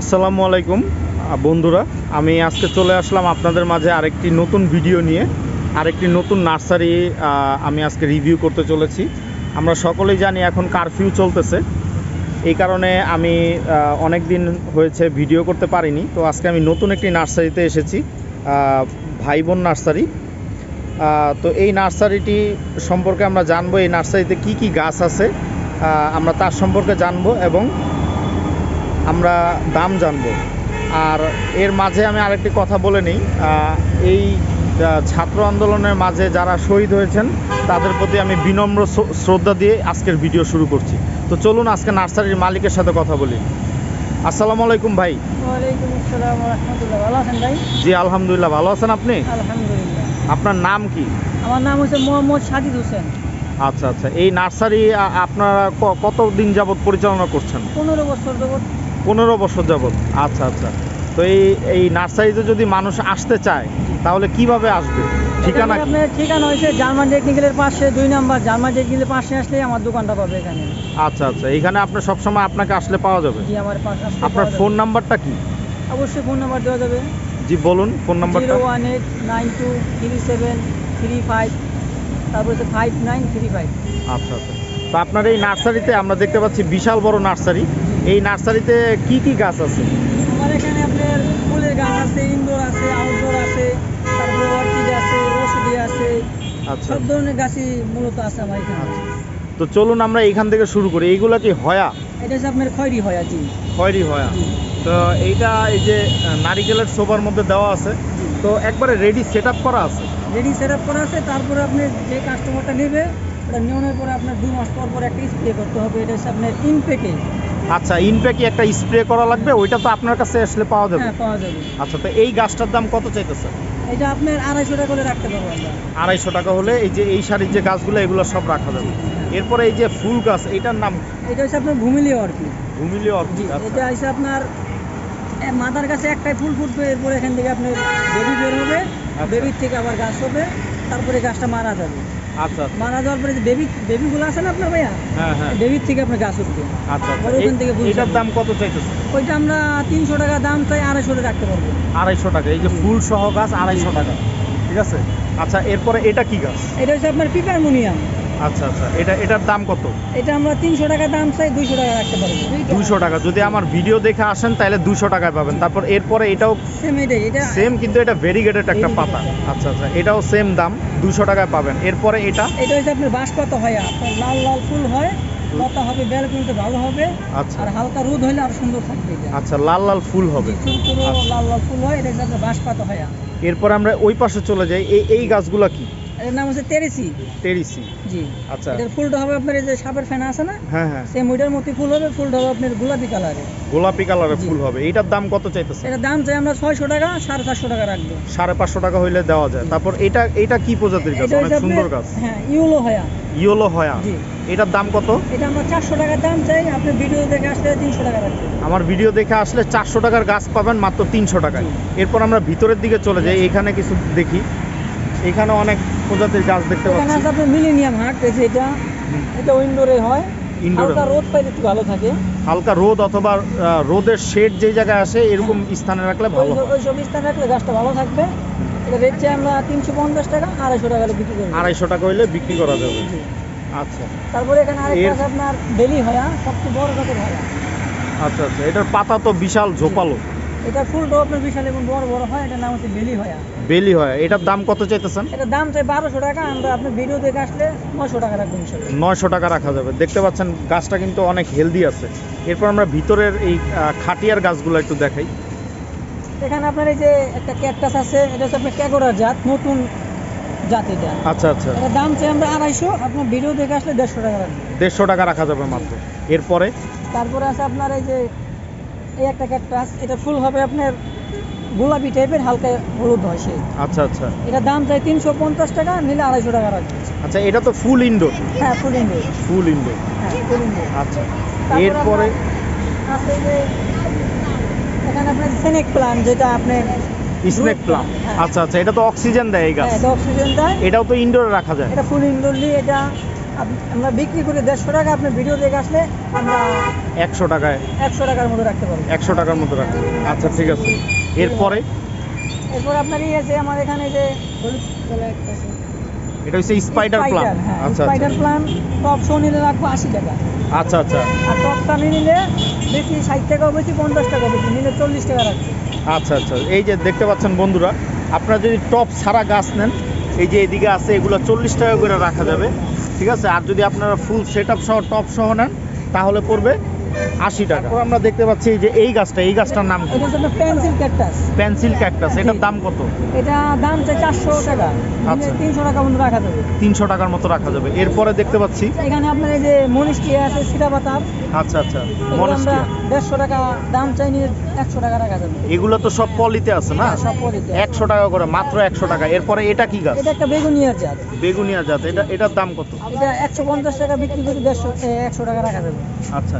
আসসালামু আলাইকুম বন্ধুরা। আমি আজকে চলে আসলাম আপনাদের মাঝে আরেকটি নতুন ভিডিও নিয়ে, আরেকটি নতুন নার্সারি আমি আজকে রিভিউ করতে চলেছি। আমরা সকলেই জানি এখন কারফিউ চলতেছে। এই কারণে আমি অনেক দিন হয়েছে ভিডিও করতে পারিনি। তো আজকে আমি নতুন একটি নার্সারিতে এসেছি ভাই বোন নার্সারি। তো এই নার্সারিটি সম্পর্কে আমরা জানব, এই নার্সারিতে কি কি গাছ আছে আমরা তার সম্পর্কে জানব এবং আমরা দাম জানব। আর এর মাঝে আমি আরেকটি কথা বলে নিই। এই ছাত্র আন্দোলনের মাঝে যারা শহীদ হয়েছেন তাদের প্রতি আমি বিনম্র শ্রদ্ধা দিয়ে আজকের ভিডিও শুরু করছি। তো চলুন আজকে নার্সারির মালিকের সাথে কথা বলি। আসসালামু আলাইকুম ভাই। জি আলহামদুলিল্লাহ। ভালো আছেন আপনি? আপনার নাম কি? আমার নাম হচ্ছে মোহাম্মদ সাজিদ হোসেন। আচ্ছা আচ্ছা। এই নার্সারি আপনারা কতদিন যাবত পরিচালনা করছেন? পনেরো বছর যাবত পনেরো বছর যাবত আচ্ছা আচ্ছা। তো এই এই নার্সারিতে যদি মানুষ আসতে চায় তাহলে কীভাবে আসবে? ঠিকানা কি? আপনার ঠিকানা হয়েছে জার্মান টেকনিক্যালের পাশে দুই নাম্বার জার্মান টেকনিক্যালের পাশে আসলে আমার দোকানটা পাবে এখানে। আচ্ছা আচ্ছা। এখানে আপনার সবসময় আপনাকে আসলে পাওয়া যাবে? জি আমার পাশে আসলে আপনার পাওয়া ফোন নাম্বারটা কি? অবশ্যই ফোন নাম্বার দেওয়া যাবে। জি বলুন ফোন নাম্বারটা। Zero one eight nine two three seven three five তারপর হচ্ছে ফাইভ নাইন থ্রি ফাইভ। আচ্ছা আচ্ছা। তো আপনার এই নার্সারিতে আমরা দেখতে পাচ্ছি বিশাল বড় নার্সারি। এই নার্সারিতে কি কি গাছ আছে? আমার এখানে আপনার ফুলের গাছ আছে ইনডোর আছে আউটডোর আছে তারপরে অর্কিড আছে ওষুধি আছে আচ্ছা। সব ধরনের গাছই মূলত আছে আমার এখানে। তো চলুন আমরা এখান থেকে শুরু করি। এইগুলা কি হয়া? এটা হচ্ছে আপনার খয়রি হয় জি। খয়েরি হয়া। তো এইটা এই যে নারিকেলের সোফার মধ্যে দেওয়া আছে। তো একবারে রেডি সেট করা আছে? রেডি সেট আপ করা আছে তারপরে আপনি যে কাস্টমারটা নেবে ওটা নেওয়ার পরে আপনার দু মাস পর পর একটা স্প্রে করতে হবে। এটা হচ্ছে আপনার ইনপেকে আচ্ছা ইনপ্যাকি একটা স্প্রে করা লাগবে ওইটা তো আপনার কাছে আসলে পাওয়া যাবে। হ্যাঁ পাওয়া যাবে। আচ্ছা তো এই গাছটার দাম কত চাইতেছে এটা আপনার আড়াইশো টাকা করে রাখতে পারব আমরা। আড়াইশো টাকা হলে এই যে এই শাড়ির যে গাছগুলো এগুলো সব রাখা যাবে। এরপরে এই যে ফুল গাছ এটার নাম এটা হচ্ছে আপনার আর কি ঘুমিলি অর্কিড এটা আচ্ছা। হচ্ছে আপনার এ, মাথার কাছে একটাই ফুল ফুটবে এরপরে এখান থেকে আপনার বেবি বের হবে আচ্ছা। বেবির থেকে আবার গাছ হবে তারপরে গাছটা মারা যাবে। আচ্ছা আচ্ছা। মারা যাওয়ার পরে যে বেবি বেবিগুলো আছে না আপনার ভাইয়া? হ্যাঁ হ্যাঁ। বেবির থেকে আপনার গাছ উঠবে। আচ্ছা আচ্ছা। ওখান থেকে এটার দাম কত চাইতেছে ওইটা আমরা তিনশো টাকা দাম চাই আড়াইশো টাকা রাখতে পারব। আড়াইশো টাকা। এই যে ফুল সহ গাছ আড়াইশো টাকা। ঠিক আছে? আচ্ছা এরপরে এটা কি গাছ? এটা হচ্ছে আপনার পিপারমোনিয়াম। আচ্ছা আচ্ছা। এটা এটার দাম কত? এটা আমরা তিনশো টাকা দাম চাই দুইশো টাকা রাখতে পারব। দুইশো টাকা। যদি আমার ভিডিও দেখে আসেন তাহলে দুশো টাকায় পাবেন। তারপর এরপরে এটাও সেম এটাই এটা সেম কিন্তু এটা ভেরিগেটেড একটা পাতা। আচ্ছা আচ্ছা। এটাও সেম দাম দুশো টাকায় পাবেন। এরপরে এটা? এটা হচ্ছে আপনার বাঁশ পাতা হয় আপনার লাল লাল ফুল হয়। পাতা হবে ব্যালকনিতে ভালো হবে। আচ্ছা। আর হালকা রোদ হলে আর সুন্দর থাকবে আচ্ছা লাল লাল ফুল হবে। আচ্ছা। লাল লাল ফুল হয় এটা হচ্ছে আপনার বাঁশ পাতা হয়। এরপর আমরা ওই পাশে চলে যাই। এই এই গাছগুলো কি? এর নাম হচ্ছে তেরেসি। টেরিসি জি। আচ্ছা। এটার ফুলটা হবে আপনার এই যে সাপের ফেনা আছে না? হ্যাঁ হ্যাঁ। সেম ওইটার মতো ফুল হবে ফুলটা হবে আপনার গোলাপি কালারের গোলাপি কালারের ফুল হবে। এটার দাম কত চাইতেছে এটার দাম চাই আমরা ছয়শো টাকা সাড়ে চারশো টাকা রাখব। সাড়ে পাঁচশো টাকা হইলে দেওয়া যায়। তারপর এটা এটা কি প্রজাতির গাছ? অনেক সুন্দর গাছ। হ্যাঁ ইউলো হয়া। ইয়েলো হয়া। জি। এটার দাম কত? এটা আমরা চারশো টাকার দাম চাই আপনি ভিডিও দেখে আসলে তিনশো টাকা রাখবেন। আমার ভিডিও দেখে আসলে চারশো টাকার গাছ পাবেন মাত্র তিনশো টাকায়। এরপর আমরা ভিতরের দিকে চলে যাই এখানে কিছু দেখি। এখানে অনেক প্রজাতির গাছ দেখতে এখানে পাচ্ছি। আছে আপনার মিলেনিয়াম হাট এই যে এটা এটা উইন্ডোরে হয়। হালকা রোদ পাইলে একটু ভালো থাকে। হালকা রোদ অথবা রোদের শেড যে জায়গায় আসে এরকম স্থানে রাখলে ভালো ওই ওই সব স্থানে রাখলে গাছটা ভালো থাকবে। এটা রেট চাই আমরা তিনশো পঞ্চাশ টাকা আড়াইশো টাকা হলে বিক্রি করি আড়াইশো টাকা হইলে বিক্রি করা যাবে। আচ্ছা। তারপরে এখানে আরেকটা আছে আপনার বেলি হয়া সবচেয়ে বড় জাতের হয়া। আচ্ছা আচ্ছা। এটার পাতা তো বিশাল ঝোপালো। এটা ফুলটাও আপনার বিশাল এবং বড় বড় হয় এটার নাম হচ্ছে বেলি হয়া। বেলি হয় এটার দাম কত চাইতেছেন? এটা দাম চাই বারোশো টাকা আমরা আপনি ভিডিও দেখে আসলে নশো টাকা রাখব নয়শো টাকা রাখা যাবে। দেখতে পাচ্ছেন গাছটা কিন্তু অনেক হেলদি আছে। এরপর আমরা ভিতরের এই খাটিয়ার গাছগুলো একটু দেখাই। এখানে আপনার এই যে একটা ক্যাকটাস আছে এটা হচ্ছে আপনার ক্যাকোরার জাত নতুন জাত এটা। আচ্ছা আচ্ছা। এটার দাম চাই আমরা আড়াইশো আপনার ভিডিও দেখে আসলে দেড়শো টাকা রাখব। দেড়শো টাকা রাখা যাবে মাত্র। এরপরে? তারপরে আছে আপনার এই যে এই একটা ক্যাকটাস এটা ফুল হবে আপনার গোলাপি টাইপের হালকা হলুদ হয় সে আচ্ছা আচ্ছা। এটা দাম চাই তিনশো পঞ্চাশ টাকা নিলে আড়াইশো টাকা রাখবে আচ্ছা এটা তো ফুল ইনডোর? হ্যাঁ ফুল ইন্ডোর। ফুল ইনডোর। হ্যাঁ ফুল ইন্ডোর। আচ্ছা। এরপরে? আছে যে এখানে আপনার সেনেক প্লান্ট যেটা আপনি স্নেক হ্যাঁ। আচ্ছা আচ্ছা এটা তো অক্সিজেন দেয় এই গাছ। হ্যাঁ, এটা অক্সিজেন দেয়। এটাও তো ইনডোরে রাখা যায়। এটা ফুল ইনডোরলি এটা আমরা বিক্রি করি দেড়শো টাকা আপনি ভিডিও দেখে আসলে আমরা একশো টাকায়। একশো টাকার মতো রাখতে পারব। একশো টাকার মতো রাখা আচ্ছা ঠিক আছে। এরপরে? এরপর আপনার ইয়ে আছে আমার এখানে যে। এটা হচ্ছে স্পাইডার প্লান হ্যাঁ আচ্ছা স্পাইডার প্লান টপ শো নিলে রাখব আশি টাকা। আচ্ছা আচ্ছা। আর টপ টানি নিলে বেশি ষাট টাকাও বেশি পঞ্চাশ টাকা বেশি নিলে চল্লিশ টাকা রাখবে। আচ্ছা আচ্ছা। এই যে দেখতে পাচ্ছেন বন্ধুরা আপনারা যদি টপ সারা গাছ নেন এই যে এদিকে আছে এগুলো চল্লিশ টাকা করে রাখা যাবে। ঠিক আছে? আর যদি আপনারা ফুল সেট আপ সহ টপ সহ নেন তাহলে পড়বে আশি টাকা। তারপর আমরা দেখতে পাচ্ছি যে এই গাছটা এই গাছটার নাম এটা হচ্ছে পেন্সিল ক্যাকটাস পেন্সিল ক্যাকটাস এটার দাম কত? এটা দাম চাই চারশো টাকা। আচ্ছা। তিনশো টাকা মতো রাখা যাবে। তিনশো টাকার মতো রাখা যাবে। এরপরে দেখতে পাচ্ছি এখানে আপনার এই যে মনিষ্টি আছে সিটা পাতা আচ্ছা। আচ্ছা মনেস্টিয়া দেড়শো টাকা দাম চাই নিয়ে একশো টাকা রাখা যাবে। এগুলো তো সব পলিতে আছে না? হ্যাঁ, সব পলিতে। একশো টাকা করে মাত্র একশো টাকা। এরপরে এটা কি গাছ? এটা একটা বেগুনিয়ার জাত। বেগুনিয়া জাত। এটা এটার দাম কত? এটা একশো পঞ্চাশ টাকা বিক্রি করি দেড়শো একশো টাকা রাখা যাবে। আচ্ছা।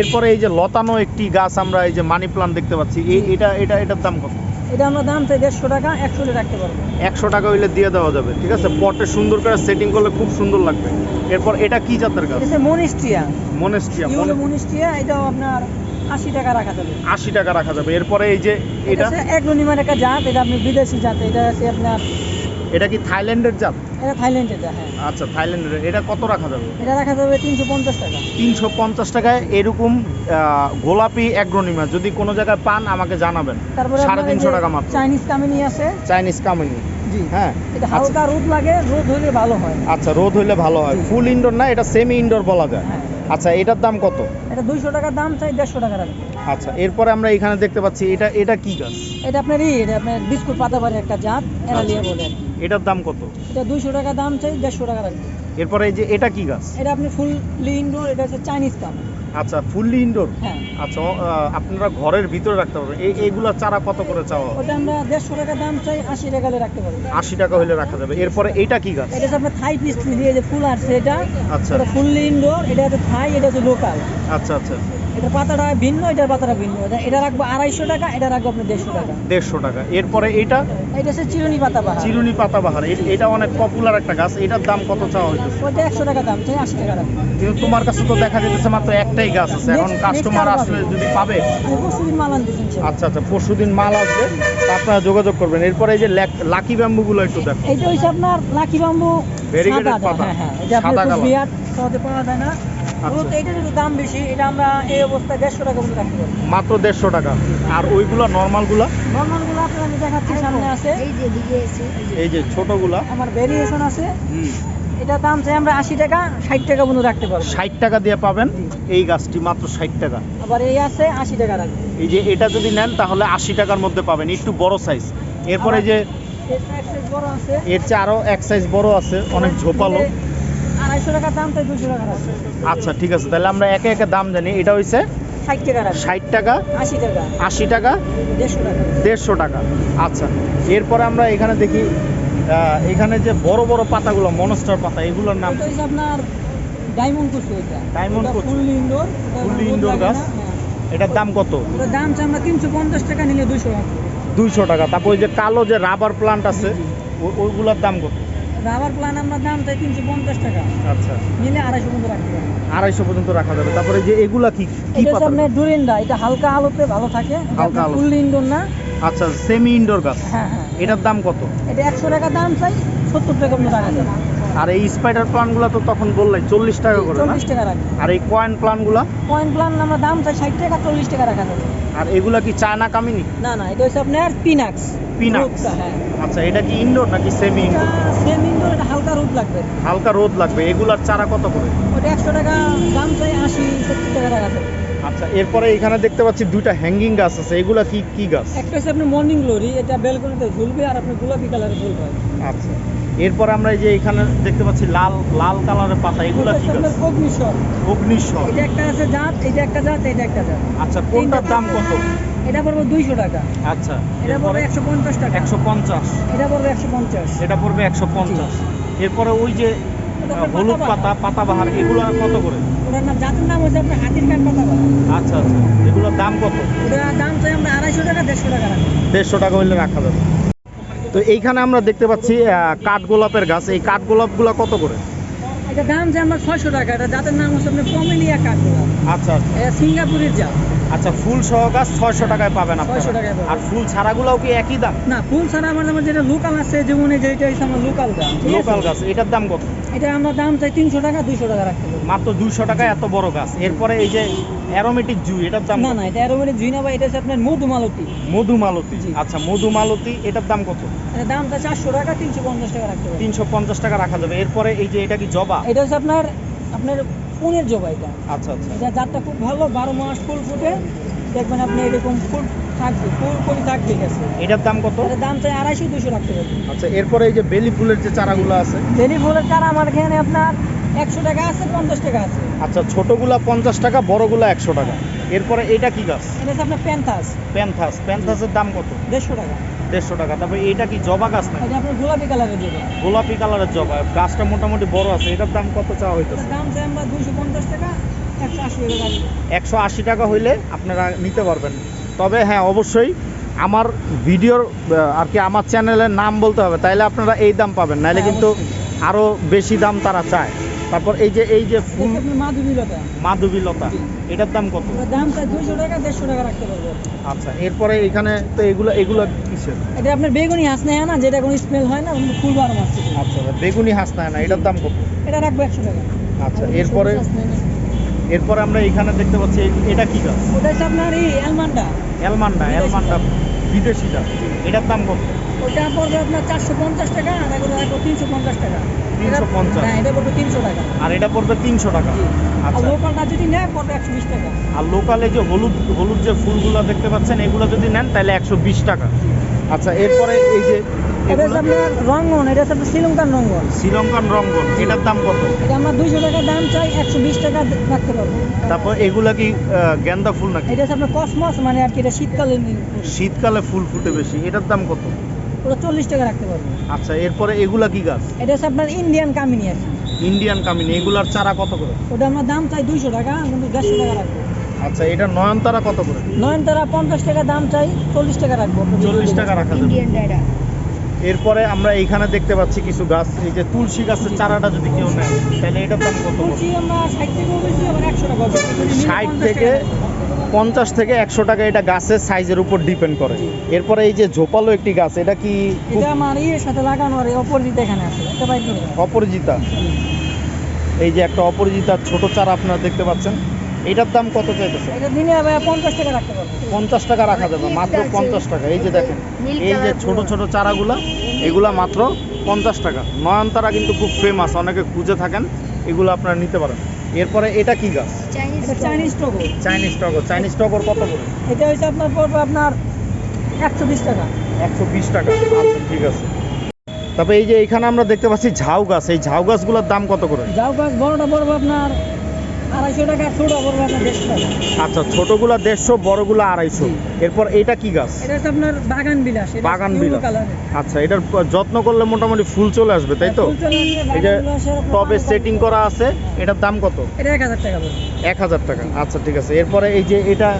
এরপরে এই যে লতানো একটি গাছ আমরা এই যে মানি প্লান্ট দেখতে পাচ্ছি এটা এটা এটার দাম কত? এটা আমরা দাম চাই দেড়শো টাকা একশো রাখতে পারব। একশো টাকা হইলে দিয়ে দেওয়া যাবে ঠিক আছে? পটে সুন্দর করে সেটিং করলে খুব সুন্দর লাগবে। এরপর এটা কি জাতের গাছ? এটা মনিস্টিয়া। মনিস্টিয়া মনেস্টিয়া এটাও আপনার আশি টাকা রাখা যাবে। আশি টাকা রাখা যাবে। এরপরে এই যে এটা এটা? অ্যাগ্রোনিমার একটা জাত এটা আপনি বিদেশি জাত এটা আছে আপনার এটা কি থাইল্যান্ডের জাত? এটা থাইল্যান্ডের জাত হ্যাঁ। আচ্ছা থাইল্যান্ডের। এটা কত রাখা যাবে? এটা রাখা যাবে তিনশো পঞ্চাশ টাকা। তিনশো পঞ্চাশ টাকায় এরকম গোলাপি অ্যাগ্রোনিমা। যদি কোনো জায়গায় পান আমাকে জানাবেন। তারপরে সাড়ে তিনশো টাকা মাত্র। চাইনিজ কামিনি আছে। চাইনিজ কামিনি। জি। হ্যাঁ। এটা আচ্ছা। হালকা রোদ লাগে রোদ হলে ভালো হয়। আচ্ছা রোদ হইলে ভালো হয়। ফুল ইনডোর না এটা সেমি ইনডোর বলা যায়। হ্যাঁ। আচ্ছা এটার দাম কত? এটা দুইশো টাকা দাম চাই দেড়শো টাকা রাখবে আচ্ছা এরপরে আমরা এখানে দেখতে পাচ্ছি এটা এটা কি গাছ? এটা আপনার ই এটা আপনার বিস্কুট পাতাবাড়ির একটা জাত এরালিয়া বলেন বলে। এটার দাম কত? এটা দুইশো টাকা দাম চাই দেড়শো টাকা রাখবে এরপরে এই যে এটা কি গাছ? এটা আপনি ফুল লিঙ্গ এটা হচ্ছে চাইনিজ কাম আচ্ছা ফুললি ইনডোর হ্যাঁ। আচ্ছা আপনারা ঘরের ভিতরে রাখতে পারবেন। এই এইগুলা চারা কত করে চাওয়া ওটা আমরা দেড়শো টাকা দাম চাই আশি টাকা হলে রাখতে পারব। আশি টাকা হলে রাখা যাবে। এরপরে এটা কি গাছ? এটা আপনার থাই পিস দিয়ে যে ফুল আসছে এটা আচ্ছা। ফুললি ইনডোর এটা হচ্ছে থাই এটা হচ্ছে লোকাল আচ্ছা আচ্ছা। এটার পাতাটা ভিন্ন এটার পাতাটা ভিন্ন। এটা- এটা রাখব আড়াইশো টাকা এটা রাখব আপনার দেড়শো টাকা। দেড়শো টাকা। এরপরে এইটা? এটা হচ্ছে চিরুনি পাতা বাহার চিরুনি পাতাবাহার। এ- এটা অনেক পপুলার একটা গাছ। এটার দাম কত চাওয়া হইতেছে? ওটা একশো টাকা দাম চাই আশি টাকা রাখব কিন্তু তোমার কাছে তো দেখা যেতেছে মাত্র একটাই গাছ আছে। এখন কাস্টমার আসলে যদি পাবে? পরশুদিন মাল আনতেছেন আচ্ছা আচ্ছা পরশু দিন মাল আসবে। আপনারা যোগাযোগ করবেন। এরপরে এই যে লাকি ব্যাম্বুগুলো একটু দেখো। এইটা হচ্ছে আপনার লাকি Variegated সাদা পাতা। হ্যাঁ হ্যাঁ এটা আপনার। বিয়ার পাওয়া যায় না। মূলত একটু দাম বেশি এটা আমরা এই অবস্থায় দেড়শো টাকা মতো রাখতে পারি। মাত্র দেড়শো টাকা। আর ওইগুলো নর্মালগুলো? নর্মালগুলো আপনার আমি দেখাচ্ছি সামনে আছে। এই যে ছোটগুলা? আমার ভেরিয়েশন আছে। এটা দাম চাই আমরা আশি টাকা ষাট টাকা মতো রাখতে পারব। ষাট টাকা দিয়ে পাবেন? এই গাছটি মাত্র ষাট টাকা। আবার এই আছে আশি টাকা রাখবে। এই যে এটা যদি নেন তাহলে আশি টাকার মধ্যে পাবেন। একটু বড় সাইজ এরপরে যে বড় এর চেয়ে আরও এক সাইজ বড় আছে অনেক ঝোপালো। আচ্ছা ঠিক আছে তাহলে আমরা একে একে দাম জানি। এটা হইছে ষাট টাকা টাকা আশি টাকা। টাকা দেড়শো টাকা। টাকা। আচ্ছা এরপরে আমরা এখানে দেখি এখানে যে বড় বড় পাতাগুলো মনস্টার পাতা এগুলোর নাম আপনার ডায়মন্ড কুচু এটা। Diamond কুচু। ফুল ইনডোর Fully indoor গাছ? এটার দাম কত? ওটার দাম আমরা তিনশো পঞ্চাশ টাকা নিলে দুশো দুইশো টাকা। তারপর ওই যে কালো যে রাবার প্লান্ট আছে ওইগুলোর দাম কত? রাবার প্লান আমরা দাম চাই তিনশো পঞ্চাশ টাকা। আচ্ছা। নিলে আড়াইশো রাখতে পারব। আড়াইশো পর্যন্ত রাখা যাবে। তারপরে যে এগুলা কি? এটা আপনার ডুরেন্ডা এটা হালকা আলোতে ভালো থাকে। হালকা আলো। ফুল ইনডোর না। আচ্ছা সেমি ইনডোর গাছ। হ্যাঁ হ্যাঁ। এটার দাম কত? এটা একশো টাকা দাম চাই সত্তর টাকা রাখা যাবে। আর এই স্পাইডার প্লান্টগুলো তো তখন বললেন চল্লিশ টাকা করে না? চল্লিশ টাকা রাখবে। আর এই কয়েন প্লান্টগুলো পয়েন্ট প্লান আমরা দাম চাই ষাট টাকা চল্লিশ টাকা রাখা যাবে। আর এগুলা কি চায়না কামিনি? না না এটা হচ্ছে আপনার পিনাক্স। হ্যাঁ। আচ্ছা এটা কি ইনডোর নাকি সেমি ইনডোর সেম ইনডোর এটা হালকা রোদ লাগবে। হালকা রোদ লাগবে। এগুলার চারা কত করে? ওটা একশো টাকা দাম চাই আশি সত্তর টাকা রাখা আচ্ছা এরপরে এখানে দেখতে পাচ্ছি দুইটা হ্যাঙ্গিং গাছ আছে। এগুলা কি কি গাছ? একটা হচ্ছে আপনি মর্নিং গ্লোরি এটা বেলকনিতে ঝুলবে আর আপনি গোলাপি কালারের ফুল পাবেন আচ্ছা এরপরে আমরা এই যে এখানে দেখতে পাচ্ছি লাল লাল কালারের পাতা। এগুলা কি গাছ? অগ্নিশ্বর অগ্নিশ্বর এটা একটা আছে জাত এটা একটা জাত এটা একটা জাত। আচ্ছা কোনটার দাম কত? এটা পড়বে দুইশো টাকা। আচ্ছা এটা পড়বে একশো পঞ্চাশ টাকা। একশো পঞ্চাশ। এটা পড়বে একশো পঞ্চাশ। এটা পড়বে একশো পঞ্চাশ। এরপরে ওই যে হলুদ পাতা পাতাবাহার। পাতাবাহার এগুলো কত করে? ওটার নাম জাতের নাম হচ্ছে আপনার হাতির কাঠ পাতা বাহার। আচ্ছা আচ্ছা। এগুলোর দাম কত? ওটার দাম চাই আমরা আড়াইশো টাকা দেড়শো টাকা দেড়শো টাকা হইলে রাখা যাবে। তো এইখানে আমরা দেখতে পাচ্ছি আহ, কাঠগোলাপের গাছ। এই কাঠ কাঠগোলাপগুলো কত করে? এটা দাম যে আমরা ছয়শো টাকা। এটা জাতের নাম হচ্ছে আপনার পমেলিয়া কাঠগোড়া আচ্ছা আচ্ছা এটা সিঙ্গাপুরের জাত আচ্ছা ফুল সহ গাছ ছয়শো টাকায় পাবেন 600 টাকায় আর ফুল ছাড়াগুলোও কি একই দাম? না ফুল ছাড়া আমার আমার যেটা লোকাল আছে যেমন এই যে এটা হচ্ছে আমার লোকাল দাম আছে? লোকাল গাছ এটার দাম কত? এটা আমরা দাম চাই তিনশো টাকা দুইশো টাকা রাখতে মাত্র দুইশো টাকা এত বড় গাছ। এরপরে এই যে অ্যারোমেটিক জুই এটার দাম না না এটা আরও মানে জুইনা বা এটা হচ্ছে আপনার মধুমালতি। মধুমালতি। আচ্ছা মধুমালতি এটার দাম কত? এটা দামটা চারশো টাকা তিনশো পঞ্চাশ টাকা রাখতে পারব। তিনশো পঞ্চাশ টাকা রাখা যাবে। এরপরে এই যে এটা কি জবা? এটা হচ্ছে আপনার আপনার পুনের জবা এটা আচ্ছা আচ্ছা। এটা জাতটা খুব ভালো বারো মাস ফুল ফুটে। দেখবেন আপনি এরকম ফুল থাকবে ফুল ফুল থাকবে গেছে। এটার দাম কত? এটা দাম চাই আড়াইশো দুশো রাখতে পারবেন আচ্ছা এরপরে এই যে বেলি ফুলের যে চারাগুলো আছে? বেলি ফুলের চারা আমার এখানে আপনার একশো টাকা আছে পঞ্চাশ টাকা আছে। আচ্ছা ছোটগুলা পঞ্চাশ টাকা বড়গুলা একশো টাকা। এরপরে এটা কি গাছ? এটা আপনার প্যান্থাস। প্যান্থাস। প্যান্থাসের দাম কত? দেড়শো টাকা। দেড়শো টাকা। তারপরে এটা কি জবা গাছ না গোলাপি কালারের দেবে গোলাপি কালারের জবা। গাছটা মোটামুটি বড় আছে। এটার দাম কত চাওয়া হইতেছে? দাম চাই আমরা দুশো পঞ্চাশ টাকা একশো আশি টাকা হইলে আপনারা নিতে পারবেন। তবে হ্যাঁ অবশ্যই আমার ভিডিওর আর কি আমার চ্যানেলের নাম বলতে হবে তাইলে আপনারা এই দাম পাবেন। নাইলে হ্যাঁ, কিন্তু। আরও বেশি দাম তারা চায়। তারপর এই যে এই যে ফুল মাধুরীলতা। মাধবীলতা এটার দাম কত? এটার দাম চাই দুশো টাকা দেড়শো টাকা রাখতে পারব। আচ্ছা এরপরে এখানে তো এগুলো এগুলো কিসের? এটা আপনার বেগুনি হাঁস নেয় না যেটা কোনো স্মেল হয় না ফুল বারো মাস আচ্ছা বেগুনি হাসনায় না এটার দাম কত? এটা রাখব একশো টাকা। আচ্ছা এরপরে। এরপরে আমরা এখানে দেখতে পাচ্ছি এটা কি গাছ? ওটা হচ্ছে আপনার এই অ্যালমান্ডা। এলমান্ডা বিদেশিটা। বিদেশিটা এটার দাম কত? ওটা পড়বে আপনার চারশো পঞ্চাশ টাকা আর এটা তিনশো পঞ্চাশ টাকা। তিনশো পঞ্চাশ। হ্যাঁ এটা পড়বে তিনশো টাকা। আর এটা পড়বে তিনশো টাকা। আর আচ্ছা। লোকালটা যদি নেয় পড়বে একশো বিশ টাকা। আর লোকালে যে হলুদ হলুদ যে ফুলগুলো দেখতে পাচ্ছেন এগুলো যদি নেন তাহলে একশো বিশ টাকা। আচ্ছা এরপরে এই যে এটা হচ্ছে আপনার রঙ্গন এটা হচ্ছে আপনার শ্রীলঙ্কার রঙ্গন। শ্রীলঙ্কান রঙ্গন এটার দাম কত? এটা আমরা দুইশো টাকা দাম চাই একশো বিশ টাকা রাখতে পারব। তারপর এগুলা কি গেন্দা ফুল নাকি? এটা হচ্ছে আপনার কসমস মানে আর কি এটা শীতকালে শীতকালে ফুল ফুটে বেশি এটার দাম কত? ওটা চল্লিশ টাকা রাখতে পারব। আচ্ছা এরপরে এগুলা কি গাছ? এটা হচ্ছে আপনার ইন্ডিয়ান কামিনী আর ইন্ডিয়ান কামিনী এগুলার চারা কত করে? ওটা আমরা দাম চাই দুইশো টাকা কিন্তু দেড়শো টাকা রাখব। আচ্ছা এটা নয়নতারা কত করে? নয়নতারা পঞ্চাশ টাকা দাম চাই চল্লিশ টাকা রাখব। চল্লিশ টাকা রাখা ইন্ডিয়ান ডায়রা এরপরে আমরা এইখানে দেখতে পাচ্ছি কিছু গাছ এই যে তুলসী গাছের চারাটা যদি কেউ নেয় তাহলে এটার দাম কত ষাট থেকেও বেশি আবার একশো টাকা বেশি। যদি নিয়ে ষাট 50 থেকে পঞ্চাশ থেকে একশো টাকা এটা গাছের সাইজের উপর ডিপেন্ড করে। এরপরে এই যে ঝোপালো একটি গাছ এটা কি সাথে লাগানো আর অপরিচিত এখানে আছে। অপরিচিতা এই যে একটা অপরিচিতার ছোট চারা আপনারা দেখতে পাচ্ছেন। এটার দাম কত চাইতেছে? এটা দিনে আবার পঞ্চাশ টাকা রাখতে পারব। পঞ্চাশ টাকা রাখা যাবে মাত্র পঞ্চাশ টাকা। এই যে দেখেন এই যে ছোট ছোট চারাগুলা এগুলা মাত্র পঞ্চাশ টাকা। নয়নতারা কিন্তু খুব ফেমাস অনেকে খুঁজে থাকেন এগুলো আপনারা নিতে পারেন। এরপরে এটা কি গাছ? এটা চাইনিজ টোগো চাইনিজ টগর। চাইনিজ টগর কত করে? এটা হচ্ছে আপনার পড়বে আপনার একশো বিশ টাকা। একশো বিশ টাকা। আচ্ছা ঠিক আছে। তারপরে এই যে এখানে আমরা দেখতে পাচ্ছি ঝাউ গাছ। এই ঝাউ গাছগুলোর দাম কত করে? ঝাউ গাছ বড়টা পড়বে আপনার আচ্ছা ছোটগুলা দেড়শো বড়গুলা আড়াইশো। এরপর এটা কি গাছ? এটা আপনার বাগান বিলাস বাগান বিলাস। আচ্ছা এটার যত্ন করলে মোটামুটি ফুল চলে আসবে তাই তো? ফুল চলে আসবে, এই যে বাগান বিলাসের আপনার টবে সেটিং করা আছে এটার দাম কত? এটা এক হাজার টাকা এক হাজার টাকা। আচ্ছা ঠিক আছে। এরপরে এই যে এটা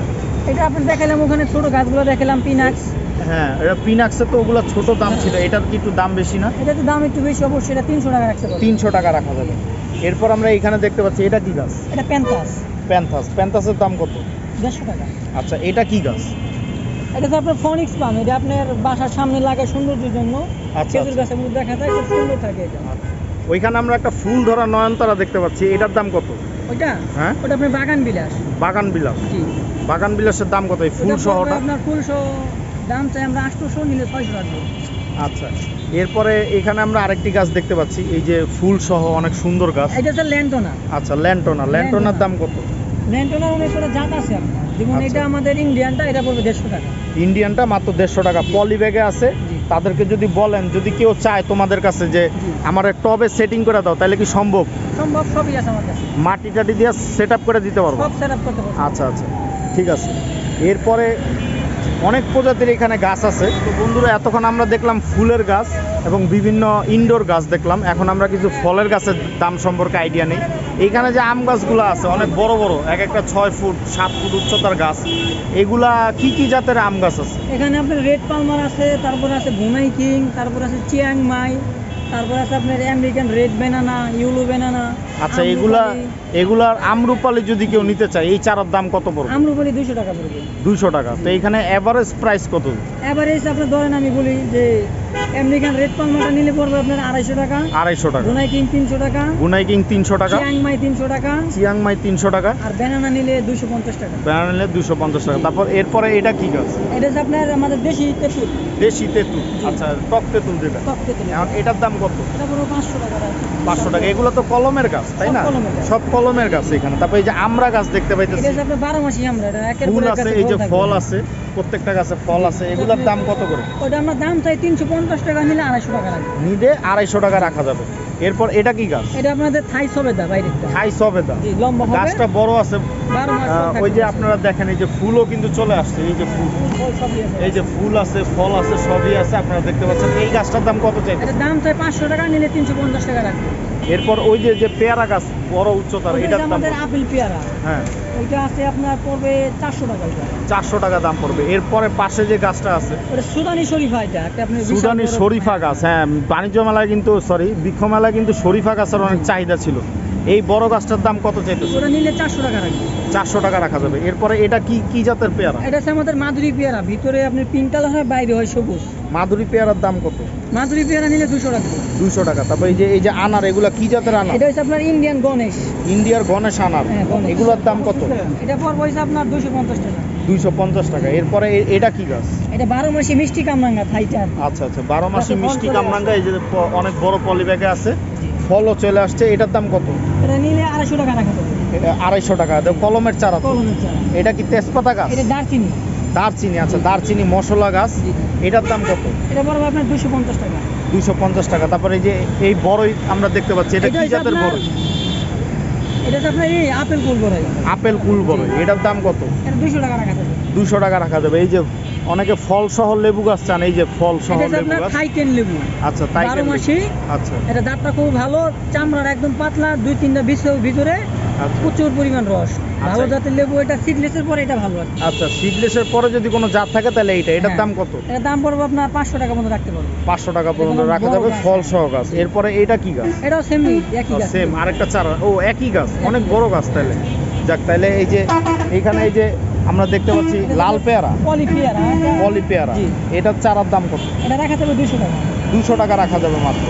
এটা আপনি দেখালাম ওখানে ছোট গাছগুলো দেখালাম পিনাক্স হ্যাঁ এটা তো ওগুলো ছোট দাম ছিল এটার কি একটু দাম বেশি না? এটা তো দাম একটু বেশি অবশ্যই এটা তিনশো টাকা তিনশো টাকা রাখা যাবে। এরপর আমরা এখানে দেখতে পাচ্ছি এটা কি গাছ? এটা প্যান্টাস প্যান্থাস। প্যান্থাসের দাম কত? দেড়শো টাকা। আচ্ছা এটা কি গাছ? এটা তো আপনার ফনিক্স পাম এটা আপনার বাসার সামনে লাগে সৌন্দর্যের জন্য। আচ্ছা, খেজুর আচ্ছা। গাছের মধ্যে দেখা যায় খুব সুন্দর থাকে এটা। ওইখানে আমরা একটা ফুল ধরা নয়নতারা দেখতে পাচ্ছি এটার দাম কত? ওইটা? হ্যাঁ? ওটা আপনার বাগান বিলাস। বাগান বিলাস। জি। বাগান বিলাসের দাম কত? এই ফুল সহটা আপনার ফুল সহ দাম চাই আমরা আটশোশো নিলে ছয়শো রাখব। আচ্ছা। এরপরে এখানে আমরা আরেকটি গাছ দেখতে পাচ্ছি। এই যে ফুল সহ অনেক সুন্দর গাছ। এটা হচ্ছে ল্যান্টোনা। আচ্ছা ল্যান্টোনা। ল্যান্টোনার দাম কত? ল্যান্টোনার অনেক কটা জাত আছে আপনার যেমন আচ্ছা। এটা আমাদের ইন্ডিয়ানটা এটা পড়বে দেড়শো টাকা। ইন্ডিয়ানটা মাত্র দেড়শো টাকা। পলি ব্যাগে আছে। তাদেরকে যদি বলেন যদি কেউ চায় তোমাদের কাছে যে। আমার টবে সেটিং করে দাও তাহলে কি সম্ভব? সম্ভব সবই আছে আমার কাছে। মাটি টাটি দিয়ে সেট করে দিতে পারব? সব সেটআপ করতে পারব। আচ্ছা আচ্ছা। ঠিক আছে। এরপরে অনেক প্রজাতির এখানে গাছ আছে। তো বন্ধুরা, এতক্ষণ আমরা দেখলাম ফুলের গাছ এবং বিভিন্ন ইনডোর গাছ দেখলাম। এখন আমরা কিছু ফলের গাছের দাম সম্পর্কে আইডিয়া নেই। এইখানে যে আম গাছগুলো আছে, অনেক বড় বড়, এক একটা ছয় ফুট, সাত ফুট উচ্চতার গাছ। এগুলা কি কি জাতের আম গাছ আছে? এখানে আপনার রেড পালমার আছে, তারপরে আছে ভুনাই কিং তারপরে আছে চিয়াং মাই তারপরে আছে আপনার American red banana yellow banana আচ্ছা এগুলা এগুলার আমরুপালি যদি কেউ নিতে চায় এই চারার দাম কত পড়বে? আমরুপালি দুশো টাকা পড়বে। দুইশো টাকা। তো এখানে এভারেজ প্রাইস কত? এভারেজ আপনার ধরেন আমি বলি যে আমেরিকান রেড পালমাটা নিলে পড়বে আপনার আড়াইশো টাকা। আড়াইশো টাকা। গুনাই কিং তিনশো টাকা। গুনাই কিং তিনশো টাকা। চিয়াংমাই তিনশো টাকা। চিয়াংমাই তিনশো টাকা। আর ব্যানানা নিলে দুশো পঞ্চাশ টাকা। ব্যানানা দুশো পঞ্চাশ টাকা। তারপর এরপরে এটা কি গাছ? এটা হচ্ছে আপনার আমাদের দেশি তেঁতুল। দেশি তেঁতুল। আচ্ছা টক তেঁতুল যেটা। টক তেঁতুল। এখন এটার দাম কত? এটা পুরো পাঁচশো টাকা। পাঁচশো টাকা। এগুলো তো কলমের গাছ তাই না? সব কলমের গাছ এখানে। তারপর এই যে আমরা গাছ দেখতে পাইতেছি। হচ্ছে আপনার বারো মাসি আমরা ফুল আছে এই যে ফল আছে প্রত্যেকটা গাছে ফল আছে। এগুলোর দাম কত করে? ওটা আমরা দাম চাই তিনশো টাকা নিলে আড়াইশো টাকা লাগবে। নিডে আড়াইশো টাকা রাখা যাবে। এরপর এটা কি গাছ? এটা আপনাদের থাই সবেদা বাইরে থাই সবেদা। লম্বা গাছটা বড় আছে। ওই যে আপনারা দেখেন এই যে ফুলও কিন্তু চলে আসছে এই যে ফুল। এই যে ফুল আছে ফল আছে সবই আছে আপনারা দেখতে পাচ্ছেন। এই গাছটার দাম কত চাই দাম চাই পাঁচশো টাকা নিলে তিনশো পঞ্চাশ টাকা লাগবে। এরপর ওই যে যে পেয়ারা গাছ বড় উচ্চতার এটা আমাদের আপেল পেয়ারা হ্যাঁ। ওইটা আছে আপনার পড়বে চারশো টাকা চারশো টাকা দাম পড়বে। এরপরে পাশে যে গাছটা আছে ওটা সুদানি শরীফা এটা একটা আপনি সুদানি শরীফা গাছ হ্যাঁ বাণিজ্য মেলায় কিন্তু সরি বৃক্ষ মেলায় কিন্তু শরীফা গাছের অনেক চাহিদা ছিল। এই বড় গাছটার দাম কত চাইতেছে? ওটা নিলে চারশো টাকা রাখবে। চারশো টাকা রাখা যাবে। এরপরে এটা কি কি জাতের পেয়ারা? এটা হচ্ছে আমাদের মাধুরী পেয়ারা। ভিতরে আপনি পিঙ্ক কালার হয় বাইরে হয় সবুজ। মাধুরী পেয়ারার দাম কত? মাধুরী পেয়ারা নিলে দুশো টাকা। দুইশো টাকা। তারপর এই যে এই যে আনার এগুলা কি জাতের আনার? এটা হচ্ছে আপনার ইন্ডিয়ান গণেশ। ইন্ডিয়ার গণেশ আনার। হ্যাঁ। এগুলোর দাম কত? এটা পড়বে হচ্ছে আপনার দুশো পঞ্চাশ টাকা। দুইশো পঞ্চাশ টাকা। এরপরে এটা কি গাছ? এটা বারো মাসে মিষ্টি কামরাঙ্গা থাইটা আচ্ছা আচ্ছা। বারো মাসে মিষ্টি কামরাঙ্গা এই যে অনেক বড় পলি ব্যাগে আছে। জি। ফলও চলে আসছে এটার দাম কত? এটা নিলে আড়াইশো টাকা রাখা এটা আড়াইশো টাকা কলমের চারা কলমের চারা। এটা কি তেজপাতা গাছ? এটা দারচিনি। দারচিনি আচ্ছা দারচিনি মশলা গাছ। এটার দাম কত? এটা আপনার দুশো পঞ্চাশ টাকা। দুইশো পঞ্চাশ টাকা। তারপরে এই যে এই বড়ই আমরা দেখতে পাচ্ছি এটা কি জাতের বড়ই? এটা আপনার এই আপেল ফুল বড়াই। আপেল কুল বড়ই। এটার দাম কত? এটা দুশো টাকা রাখা যাবে। দুইশো টাকা রাখা যাবে। এই যে অনেকে ফল সহ লেবু গাছ চান এই যে ফল সহ লেবু গাছ। লেবু। আচ্ছা তাই বারো মাসি আচ্ছা। এটা দাঁতটা খুব ভালো চামড়ার একদম পাতলা দুই তিনটা বিষেও ভিতরে আচ্ছা। প্রচুর পরিমাণ রস। ভালো জাতের লেবু এটা সিডলেসের পরে এটা ভালো আচ্ছা সিডলেসের পরে যদি কোনো জাত থাকে তাহলে এইটা এটার হ্যাঁ। দাম কত? এটার দাম পড়বে আপনার পাঁচশো টাকা মতো রাখতে পারব। পাঁচশো টাকা পর্যন্ত রাখা যাবে ফল সহ গাছ। এরপরে এটা কি গাছ? এটাও সেমই একই গাছ। সেম আরেকটা চারা। ও একই গাছ। অনেক বড় গাছ তাহলে। যাক তাহলে এই যে এইখানে এই যে আমরা দেখতে পাচ্ছি লাল পেয়ারা। পলি পেয়ারা পলি পেয়ারা। এটার চারার দাম কত? এটা রাখা যাবে দুশো টাকা। দুশো টাকা রাখা যাবে মাত্র।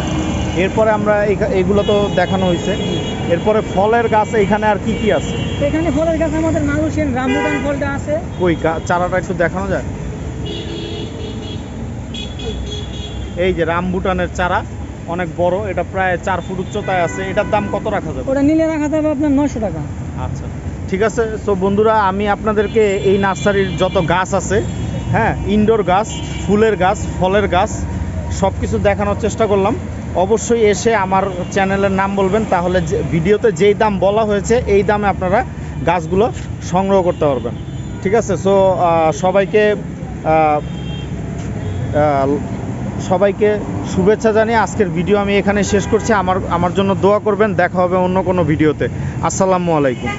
এরপরে আমরা এগুলো তো দেখানো হয়েছে। এরপরে ফলের গাছ এখানে আর কি কি আছে? এখানে ফলের গাছ আমাদের মালুসিয়ান রামবুটান ফলটা আছে। ওই চারাটা একটু দেখানো যায়? এই যে রামবুটানের চারা অনেক বড়। এটা প্রায় চার ফুট উচ্চতায় আছে। এটার দাম কত রাখা যাবে? ওটা নিলে রাখা যাবে আপনার নশো টাকা। আচ্ছা। ঠিক আছে? সো বন্ধুরা, আমি আপনাদেরকে এই নার্সারির যত গাছ আছে হ্যাঁ ইনডোর গাছ, ফুলের গাছ, ফলের গাছ সব কিছু দেখানোর চেষ্টা করলাম। অবশ্যই এসে আমার চ্যানেলের নাম বলবেন, তাহলে ভিডিওতে যেই দাম বলা হয়েছে, এই দামে আপনারা গাছগুলো সংগ্রহ করতে পারবেন। ঠিক আছে? সো সবাইকে সবাইকে শুভেচ্ছা জানিয়ে আজকের ভিডিও আমি এখানে শেষ করছি। আমার আমার জন্য দোয়া করবেন। দেখা হবে অন্য কোনো ভিডিওতে। আসসালামু আলাইকুম।